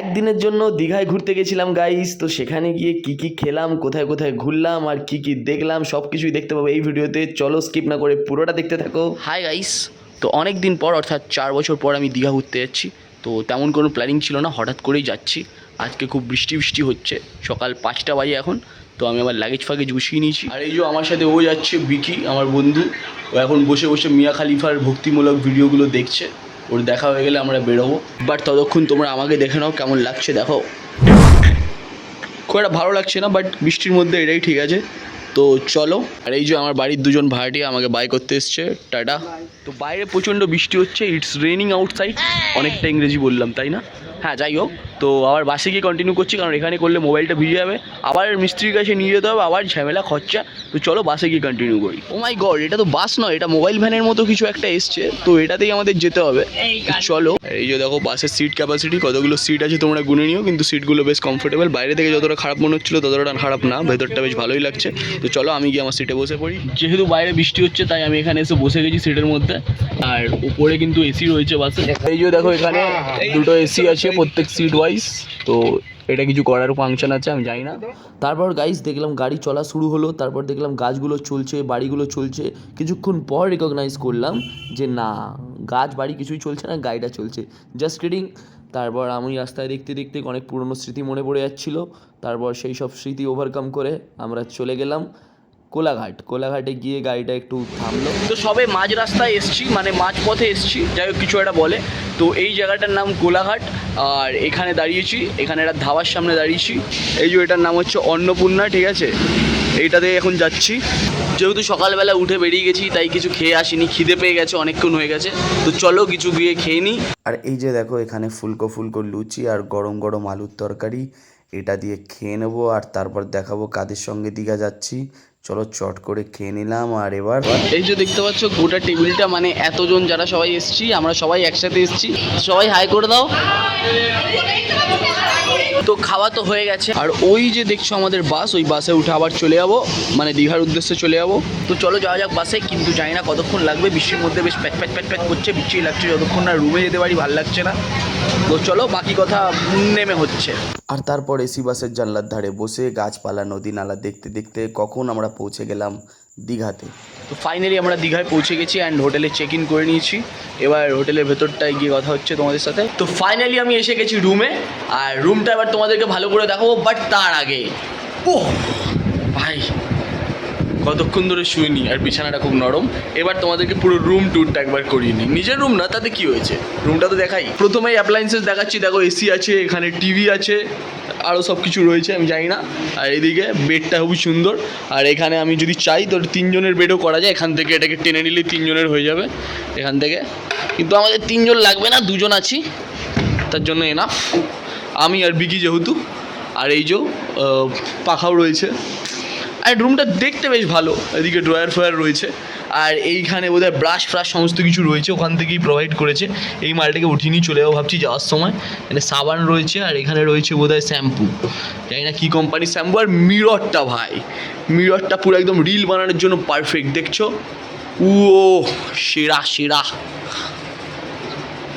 একদিনের জন্য দীঘায় ঘুরতে গেছিলাম গাইস তো সেখানে গিয়ে কি কি খেলাম কোথায় কোথায় ঘুরলাম আর কি কি দেখলাম সব কিছুই দেখতে পাবো এই ভিডিওতে। চলো স্কিপ না করে পুরোটা দেখতে থাকো। হাই গাইস তো অনেক দিন পর অর্থাৎ চার বছর পর আমি দীঘা ঘুরতে যাচ্ছি। তো তেমন কোনো প্ল্যানিং ছিল না হঠাৎ করেই যাচ্ছি। আজকে খুব বৃষ্টি বৃষ্টি হচ্ছে সকাল পাঁচটা বাজে এখন। তো আমি আমার লাগেজ ফাগেজ গুছিয়ে নিয়েছি। আর এই যে আমার সাথে ও যাচ্ছে বিকি আমার বন্ধু। ও এখন বসে বসে মিয়া খালিফার ভক্তিমূলক ভিডিওগুলো দেখছে। ওর দেখা হয়ে গেলে আমরা বেরোবো। বাট ততক্ষণ তোমরা আমাকে দেখে নাও কেমন লাগছে, দেখো। খুব একটা ভালো লাগছে না বাট বৃষ্টির মধ্যে এটাই ঠিক আছে। তো চলো, আর এই যে আমার বাড়ির দুজন ভাড়াটি আমাকে বাই করতে এসছে, টাটা। তো বাইরে প্রচণ্ড বৃষ্টি হচ্ছে ইটস রেনিং আউটসাইড অনেকটা ইংরেজি বললাম, তাই না? হ্যাঁ যাই হোক তো আবার বাসে গিয়ে কন্টিনিউ করছি কারণ এখানে করলে মোবাইলটা ভিজে যাবে। আবার মিস্ত্রির কাছে নিয়ে যেতে হবে আবার ঝামেলা খরচা। তো চলো বাসে গিয়ে কন্টিনিউ করি। ও মাই গড এটা তো বাস নয় এটা মোবাইল ভ্যানের মতো কিছু একটা এসছে। তো এটাতেই আমাদের যেতে হবে। চলো এই যে দেখো বাসের সিট ক্যাপাসিটি কতগুলো সিট আছে তোমরা গুনে নিও কিন্তু সিটগুলো বেশ কমফোর্টেবল বাইরে থেকে যতটা খারাপ মনে হচ্ছিল ততটা খারাপ না ভেতরটা বেশ ভালোই লাগছে। তো চলো আমি গিয়ে আমার সিটে বসে পড়ি। যেহেতু বাইরে বৃষ্টি হচ্ছে তাই আমি এখানে এসে বসে গেছি সিটের মধ্যে। আর উপরে কিন্তু এসি রয়েছে বাসে এই যে দেখো এখানে দুটো এসি আছে। প্রত্যেক সিট ওয়াইজ তো এটা কিছু করার ফাংশন আছে, আমি জানি না। তারপর গাইস দেখলাম গাড়ি চলা শুরু হলো, তারপর দেখলাম গাছগুলো চলছে, বাড়িগুলো চলছে। কিছুক্ষণ পর রেকগনাইজ করলাম যে না, গাছ বাড়ি কিছুই চলছে না, গাড়িটা চলছে। জাস্ট কিডিং তারপর আমি রাস্তায় দেখতে দেখতে অনেক পুরনো স্মৃতি মনে পড়ে যাচ্ছিল। তারপর সেই সব স্মৃতি ওভারকাম করে আমরা চলে গেলাম। কোলাঘাট। কোলাঘাটে গিয়ে গাড়িটা একটু থামলো। তো সবে মাঝ রাস্তায় এসছি মানে মাঝ পথে এসছি যাই হোক কিছু একটা বলে। তো এই জায়গাটার নাম কোলাঘাট আর এখানে দাঁড়িয়েছি এখানে একটা ধাবার সামনে দাঁড়িয়েছি। এই যে এটার নাম হচ্ছে অন্নপূর্ণা ঠিক আছে? এইটাতে এখন যাচ্ছি। যেহেতু সকালবেলা উঠে বেরিয়ে গেছি তাই কিছু খেয়ে আসিনি খিদে পেয়ে গেছে অনেকক্ষণ হয়ে গেছে। তো চলো কিছু গিয়ে খেয়ে নিই। আর এই যে দেখো এখানে ফুলকো ফুলকো লুচি আর গরম গরম আলুর তরকারি। এটা দিয়ে খেয়ে নেব আর তারপর দেখাবো কাদের সঙ্গে দীঘা যাচ্ছি। চলো চট করে খেয়ে নিলাম আর এবার এই যে দেখতে পাচ্ছ, গোটা টেবিলটা মানে এতজন যারা সবাই এসছি, আমরা সবাই একসাথে এসছি। সবাই হাই করে দাও। তো খাওয়া তো হয়ে গেছে। আর ওই যে দেখছ আমাদের বাস, ওই বাসে উঠে আবার চলে যাব। মানে দীঘার উদ্দেশ্যে চলে যাব। তো চলো যাওয়া যাক বাসে, কিন্তু জানি না কতক্ষণ লাগবে। বৃষ্টির মধ্যে বেশ প্যাক প্যাক প্যাক প্যাক করছে বৃষ্টি লাগছে। যতক্ষণ না রুমে যেতে পারি, ভালো লাগছে না। তো চলো বাকি কথা নেমে হচ্ছে। আর তারপরে সিবাসের জানলার ধারে বসে গাছপালা, নদী নালা দেখতে দেখতে কখন আমরা পৌঁছে গেলাম দীঘাতে। তো ফাইনালি আমরা দীঘায় পৌঁছে গেছি অ্যান্ড হোটেলে চেক ইন করে নিয়েছি। এবার হোটেলের ভেতরটায় গিয়ে কথা হচ্ছে তোমাদের সাথে। তো ফাইনালি আমি এসে গেছি রুমে আর রুমটা এবার তোমাদেরকে ভালো করে দেখাবো বাট তার আগে ও ভাই কতক্ষণ ধরে শুইনি আর বিছানাটা খুব নরম। এবার তোমাদেরকে পুরো রুম ট্যুরটা একবার করিয়ে নিই। নিজের রুম না, তাতে কি হয়েছে? রুমটা তো দেখাই। প্রথমেই অ্যাপ্লায়েন্সেস দেখাচ্ছি, দেখো এসি আছে, এখানে টিভি আছে আরও সব কিছু রয়েছে, আমি জানি না। আর এদিকে বেডটা খুবই সুন্দর। আর এখানে আমি যদি চাই, তো তিনজনের বেডও করা যায়। এখান থেকে এটাকে টেনে নিলে তিনজনের হয়ে যাবে, এখান থেকে। কিন্তু আমাদের তিনজন লাগবে না, দুজন আছি। তার জন্য এনাফ আমি আর বিকি যেহেতু, আর এই যে পাখাও রয়েছে। আর রুমটা দেখতে বেশ ভালো। এদিকে ড্রয়ার ফ্রয়ার রয়েছে। আর এইখানে বোধ হয় ব্রাশ ফ্রাশ সমস্ত কিছু রয়েছে, ওখান থেকেই প্রোভাইড করেছে। এই মালটাকে উঠিয়ে নিয়ে চলে যাব ভাবছি যাওয়ার সময়। মানে সাবান রয়েছে, আর এখানে রয়েছে বোধহয় শ্যাম্পু জানি না কী কোম্পানির শ্যাম্পু আর মিররটা ভাই। মিররটা পুরো একদম রিল বানানোর জন্য পারফেক্ট দেখছ? ও সেরা সেরা।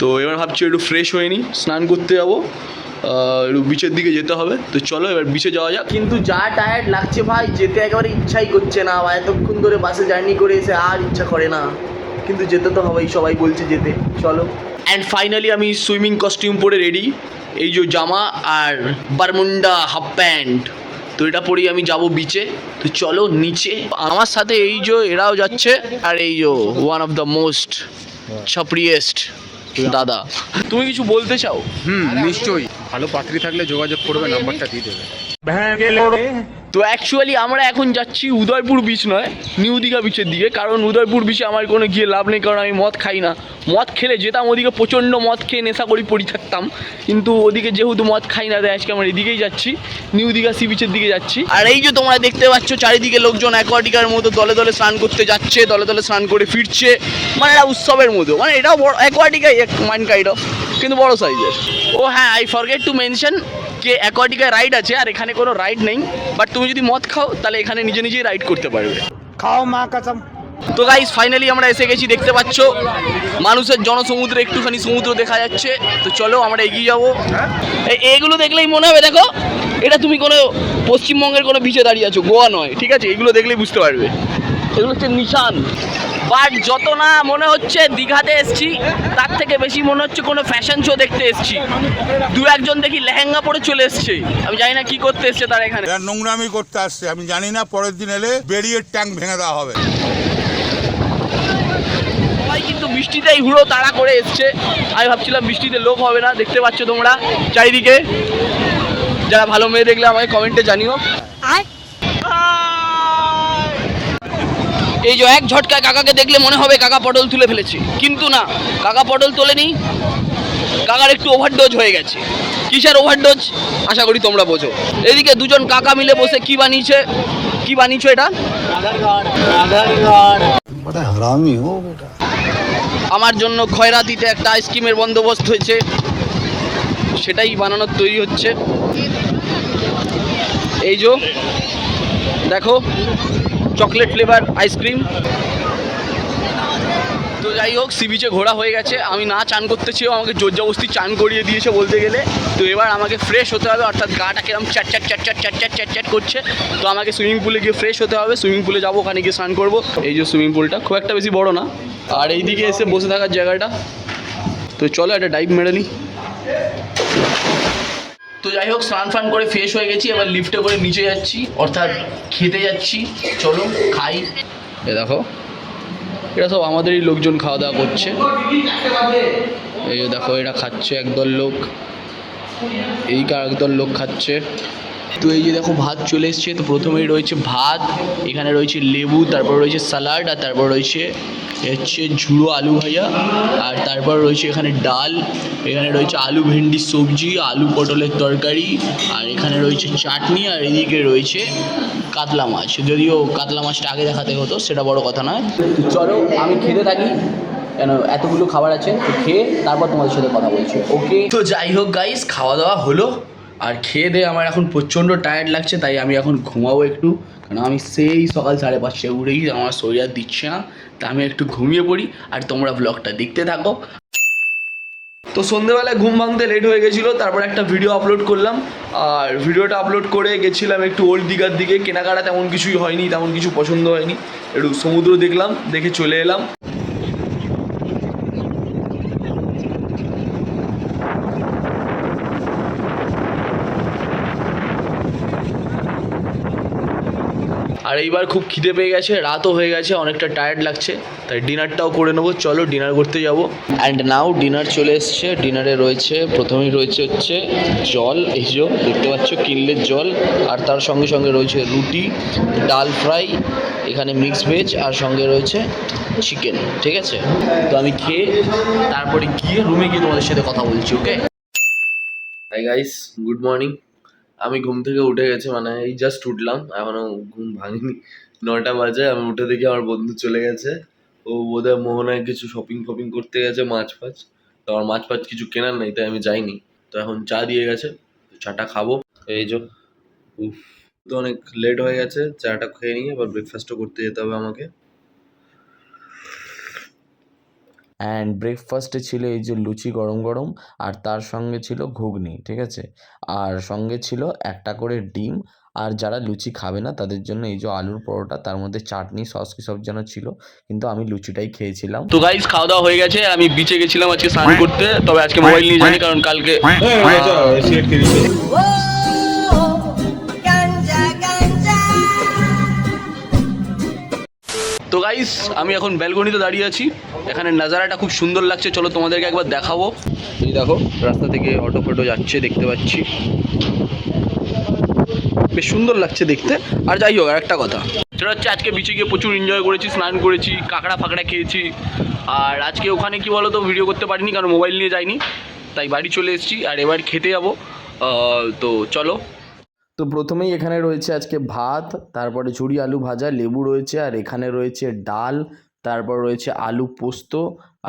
তো এবার ভাবছি একটু ফ্রেশ হয়ে নিই, স্নান করতে যাব। বিচের দিকে যেতে হবে। তো চলো এবার বিচে যাওয়া যাক। কিন্তু যা টায়ার্ড লাগছে ভাই যেতে একেবারে ইচ্ছাই করছে না। বা এতক্ষণ ধরে বাসে জার্নি করে এসে আর ইচ্ছা করে না। কিন্তু যেতে তো হবেই সবাই বলছে যেতে। চলো। অ্যান্ড ফাইনালি আমি সুইমিং কস্টিউম পরে রেডি এই যে জামা আর বারমুন্ডা হাফ প্যান্ট তো এটা পরেই আমি যাব বিচে তো চলো নিচে। আমার সাথে এই যে এরাও যাচ্ছে। আর এই যে ওয়ান অফ দ্য মোস্ট ছাপরিয়েস্ট দাদা। তুমি কিছু বলতে চাও? হুম নিশ্চয়ই। ভালো পাত্রী থাকলে যোগাযোগ করবে নাম্বারটা দিয়ে দেবে। তো অ্যাকচুয়ালি আমরা এখন যাচ্ছি উদয়পুর বিচ নয় নিউ দীঘা বিচের দিকে। কারণ উদয়পুর বিচে আমার কোনো গিয়ে লাভ নেই, কারণ আমি মদ খাই না। মদ খেলে যেতাম ওদিকে প্রচণ্ড মদ খেয়ে নেশা করি পড়ি থাকতাম। কিন্তু ওদিকে যেহেতু মদ খাই না, তাই আজকে আমরা এদিকেই যাচ্ছি নিউ দীঘা সি বিচের দিকে যাচ্ছি। আর এই যে তোমরা দেখতে পাচ্ছ, চারিদিকে লোকজন অ্যাকোয়াটিকার মতো দলে দলে স্নান করতে যাচ্ছে, দলে দলে স্নান করে ফিরছে। মানে এটা উৎসবের মতো। মানে এটাও বড় অ্যাকোয়াটিকাই এক মাইন্ড কাইন্ড অফ কিন্তু বড় সাইজের ও হ্যাঁ আই ফরগেট টু মেনশন কে অ্যাকোয়াটিকায় রাইড আছে আর এখানে কোনো রাইড নেই। বাট তুমি যদি মদ খাও তাহলে এখানে নিজে নিজেই রাইড করতে পারবে। খাও মা কসম। তো গাইস ফাইনালি আমরা এসে গেছি দেখতে পাচ্ছ? মানুষের জনসমুদ্রে একটুখানি সমুদ্র দেখা যাচ্ছে। তো চলো আমরা এগিয়ে যাব। এগুলো দেখলেই মনে হবে দেখো। এটা তুমি কোনো পশ্চিমবঙ্গের কোনো বিচে দাঁড়িয়ে আছো গোয়া নয় ঠিক আছে? এগুলো দেখলেই বুঝতে পারবে। এগুলো হচ্ছে নিশান। বাট যত না মনে হচ্ছে দীঘাতে এসছি তার থেকে বেশি মনে হচ্ছে কোনো ফ্যাশন শো দেখতে এসছি। দু একজন দেখি লেহেঙ্গা পরে চলে এসছে। আমি জানি না কি করতে এসছে তার এখানে। নোংরামি করতে আসছে। আমি জানি না পরের দিন এলে বেরিয়ে ট্যাঙ্ক ভেঙে দেওয়া হবে। সবাই কিন্তু বৃষ্টিতেই হুড়ো তাড়া করে এসছে। আমি ভাবছিলাম বৃষ্টিতে লোক হবে না দেখতে পাচ্ছ তোমরা চারিদিকে। যারা ভালো মেয়ে দেখলে আমাকে কমেন্টে জানিও। এই যে এক ঝটকায় কাকাকে দেখলে মনে হবে কাকা পটল তুলে ফেলেছে। কিন্তু না কাকা পটল তোলেনি। কাকার একটু ওভারডোজ হয়ে গেছে। কিসের ওভারডোজ আশা করি তোমরা বোঝো। এদিকে দুজন কাকা মিলে বসে কি বানিয়েছে? কি বানিয়েছো এটা? আমার জন্য খয়রাতিতে একটা আইসক্রিমের বন্দোবস্ত হয়েছে। সেটাই বানানোর তৈরি হচ্ছে। এই যে দেখো চকলেট ফ্লেভার আইসক্রিম তো যাই হোক সি বিচে ঘোরা হয়ে গেছে। আমি না চান করতে চেয়েও আমাকে জোর জবস্তি চান করিয়ে দিয়েছে বলতে গেলে। তো এবার আমাকে ফ্রেশ হতে হবে, অর্থাৎ গাটা কিরম চ্যাট chat chat chat chat chat chat chat করছে। তো আমাকে সুইমিং পুলে গিয়ে ফ্রেশ হতে হবে। সুইমিং পুলে যাব, ওখানে গিয়ে স্নান করব। এই যে সুইমিং পুলটা খুব একটা বেশি বড় না। আর এইদিকে এসে বসে থাকার জায়গাটা। তো চলো একটা ডাইভ মেরে নিই। তো যাই হোক, স্নান ফান করে ফ্রেশ হয়ে গেছি, এবার লিফটে করে নিচে যাচ্ছি, অর্থাৎ খেতে যাচ্ছি। চলো, খাই। এ দেখো, এরা সব আমাদেরই লোকজন খাওয়া দাওয়া করছে। এই দেখো, এরা খাচ্ছে একদল লোক। এই কার একদল লোক খাচ্ছে? তো এই যে দেখো ভাত চলে এসছে, তো প্রথমেই রয়েছে ভাত, এখানে রয়েছে লেবু, তারপর রয়েছে স্যালাড আর তারপর রয়েছে হচ্ছে ঝুড়ো আলু ভাজা, আর তারপর রয়েছে এখানে ডাল, এখানে রয়েছে আলু ভেন্ডির সবজি, আলু পটলের তরকারি, আর এখানে রয়েছে চাটনি, আর এদিকে রয়েছে কাতলা মাছ। যদিও কাতলা মাছটা আগে দেখাতে হতো, সেটা বড় কথা নয়। চলো, আমি খেতে থাকি, কেন এতগুলো খাবার আছে খেয়ে তারপর তোমাদের সাথে কথা বলছি, ওকে? তো যাই হোক গাইস খাওয়া দাওয়া হলো। আর খেয়ে দিয়ে আমার এখন প্রচণ্ড টায়ার্ড লাগছে, তাই আমি এখন ঘুমাবো একটু। কারণ আমি সেই সকাল সাড়ে পাঁচটায় উঠেই আমার শরীর আর দিচ্ছে না, তা আমি একটু ঘুমিয়ে পড়ি। আর তোমরা ব্লগটা দেখতে থাকো। তো সন্ধেবেলায় ঘুম ভাঙতে লেট হয়ে গেছিল, তারপর একটা ভিডিও আপলোড করলাম। আর ভিডিওটা আপলোড করে গেছিলাম একটু ওল্ড দীঘার দিকে। কেনাকাটা তেমন কিছুই হয়নি, তেমন কিছু পছন্দ হয়নি। একটু সমুদ্র দেখলাম, দেখে চলে এলাম। আর এইবার খুব খিদে পেয়ে গেছে, রাতও হয়ে গেছে, অনেকটা টায়ার্ড লাগছে, তাই ডিনারটাও করে নেব। চলো ডিনার করতে যাব। অ্যান্ড নাও ডিনার চলে এসছে ডিনারে রয়েছে, প্রথমেই রয়েছে হচ্ছে জল, এই যে দেখতে পাচ্ছ কিনলের জল, আর তার সঙ্গে সঙ্গে রয়েছে রুটি, ডাল ফ্রাই, এখানে মিক্স ভেজ আর সঙ্গে রয়েছে চিকেন ঠিক আছে? তো আমি খেয়ে তারপরে গিয়ে রুমে গিয়ে তোমাদের সাথে কথা বলছি okay hi guys good morning আমি ঘুম থেকে উঠে গেছি মানে এই জাস্ট উঠলাম, এখনও ঘুম ভাঙিনি। নটা বাজে, আমি উঠে দেখি আমার বন্ধু চলে গেছে। ও বোধহয় মোহনায় কিছু শপিং ফপিং করতে গেছে মাছ ফাছ। তো আমার মাছ ফাছ কিছু কেনার নেই, তাই আমি যাইনি। তো এখন চা দিয়ে গেছে চাটা খাব। এই যে, উফ, তো অনেক লেট হয়ে গেছে, চাটা খেয়ে নিয়ে এবার ব্রেকফাস্টও করতে যেতে হবে আমাকে। অ্যান্ড ব্রেকফাস্টে ছিল এই যে লুচি গরম গরম আর তার সঙ্গে ছিল ঘুগনি ঠিক আছে আর সঙ্গে ছিল একটা করে ডিম আর যারা লুচি খাবে না তাদের জন্য এই যে আলুর পরোটা তার মধ্যে চাটনি সস কি সব যেন ছিল কিন্তু আমি লুচিটাই খেয়েছিলাম তো গাইস খাওয়া দাওয়া হয়ে গেছে আমি বিচে গেছিলাম আজকে স্নান করতে তবে আজকে মোবাইল নিয়ে যাইনি কারণ কালকে গাইস আমি এখন ব্যালকনিতে দাঁড়িয়ে আছি। এখানে নাজারাটা খুব সুন্দর লাগছে। চলো তোমাদেরকে একবার দেখাবো। এই দেখো, রাস্তা থেকে অটো ফটো যাচ্ছে, দেখতে পাচ্ছি। বেশ সুন্দর লাগছে দেখতে। আর যাই হোক একটা কথা। সেটা হচ্ছে আজকে বিচে গিয়ে প্রচুর এনজয় করেছি, স্নান করেছি, কাঁকড়া ফাঁকড়া খেয়েছি। আর আজকে ওখানে কি বলো তো ভিডিও করতে পারিনি, কারণ মোবাইল নিয়ে যাইনি। তাই বাড়ি চলে এসেছি, আর এবার খেতে যাব। তো চলো তো প্রথমেই এখানে রয়েছে আজকে ভাত, তারপরে ঝুড়ি আলু ভাজা, লেবু রয়েছে, আর এখানে রয়েছে ডাল, তারপর রয়েছে আলু পোস্ত,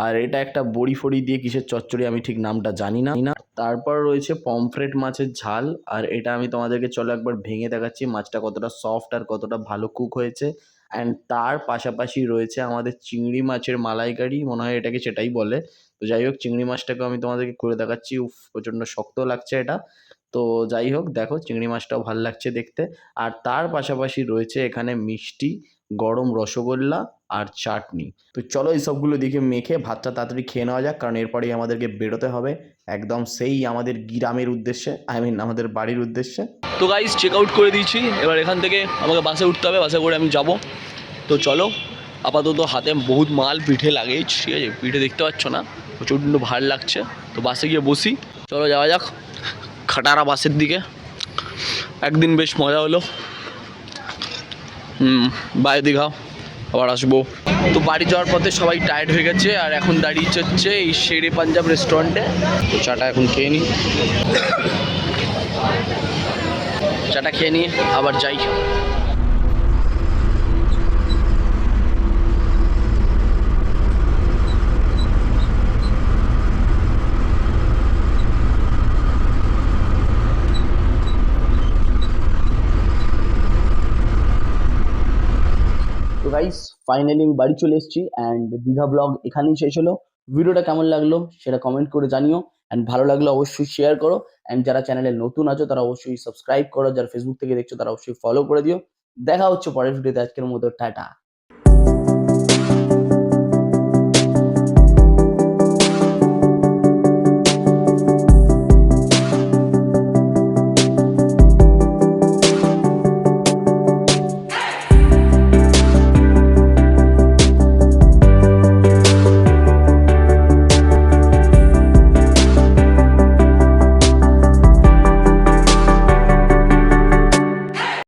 আর এটা একটা বড়ি ফড়ি দিয়ে কিসের চচ্চড়ি আমি ঠিক নামটা জানি না। না তারপর রয়েছে পমফ্রেট মাছের ঝাল, আর এটা আমি তোমাদেরকে চলো একবার ভেঙে দেখাচ্ছি মাছটা কতটা সফট আর কতটা ভালো কুক হয়েছে। অ্যান্ড তার পাশাপাশি রয়েছে আমাদের চিংড়ি মাছের মালাইকারি, মনে হয় এটাকে সেটাই বলে। তো যাই হোক, চিংড়ি মাছটাকে আমি তোমাদেরকে করে দেখাচ্ছি, উফ, প্রচণ্ড শক্ত লাগছে এটা। তো যাই হোক, দেখো চিংড়ি মাছটাও ভালো লাগছে দেখতে। আর তার পাশাপাশি রয়েছে এখানে মিষ্টি, গরম রসগোল্লা আর চাটনি। তো চলো এই সবগুলো দিকে মেখে ভাতটা তাড়াতাড়ি খেয়ে নেওয়া যাক, কারণ এরপরেই আমাদেরকে বেরোতে হবে। একদম সেই আমাদের গ্রামের উদ্দেশ্যে আই মিন আমাদের বাড়ির উদ্দেশ্যে। তো গাইজ চেক আউট করে দিয়েছি। এবার এখান থেকে আমাকে বাসে উঠতে হবে বাসে করে আমি যাব। তো চলো, আপাতত হাতে বহুত মাল, পিঠে লাগেজ, ঠিক আছে? পিঠে দেখতে পাচ্ছ না? প্রচণ্ড ভার লাগছে। তো বাসে গিয়ে বসি। চলো যাওয়া যাক। খাটারা বাসের দিকে। একদিন বেশ মজা হলো। বাই দীঘা। আবার আসব। তো বাড়ি যাওয়ার পথে সবাই টায়ার্ড হয়ে গেছে, আর এখন দাঁড়িয়ে হচ্ছে এই শেরে পাঞ্জাব রেস্টুরেন্টে তো চাটা এখন খেয়ে নিই চাটা খেয়ে নিয়ে আবার যাই। তো গাইস ফাইনালি আমি বাড়ি চলে এসেছি অ্যান্ড দীঘা ব্লগ এখানেই শেষ হলো। ভিডিওটা কেমন লাগল সেটা কমেন্ট করে জানিও অ্যান্ড ভালো লাগল অবশ্যই শেয়ার করো অ্যান্ড যারা চ্যানেলে নতুন আছো তারা অবশ্যই সাবস্ক্রাইব করো। যারা ফেসবুক থেকে দেখছ তারা অবশ্যই ফলো করে দিও। দেখা হচ্ছে পরের ভিডিওতে আজকের মতো টাটা।